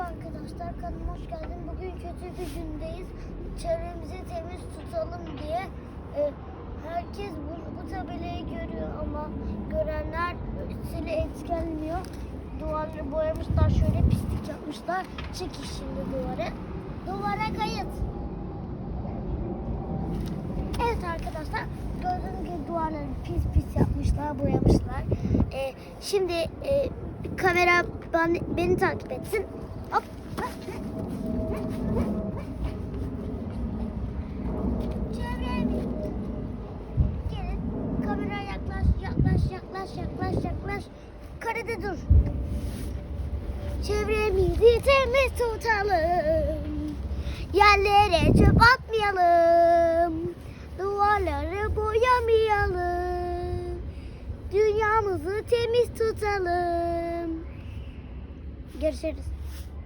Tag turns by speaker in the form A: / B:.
A: Merhaba arkadaşlar, kanalıma hoş geldin. Bugün kötü bir gündeyiz. Çevremizi temiz tutalım diye e, herkes bu, bu tabelayı görüyor ama görenler sili etkilenmiyor. Duvarları boyamışlar, şöyle pislik yapmışlar. Çekin şimdi duvarı. Duvara kayıt. Evet arkadaşlar, gördüğünüz gibi duvarları pis pis yapmışlar, boyamışlar. E, şimdi e, kamera ben, beni takip etsin. Hop. Kamera dur. Çevremizi temiz tutalım. Yerlere çöp atmayalım. Duvarları boyamayalım. Dünyamızı temiz tutalım. Görüşürüz.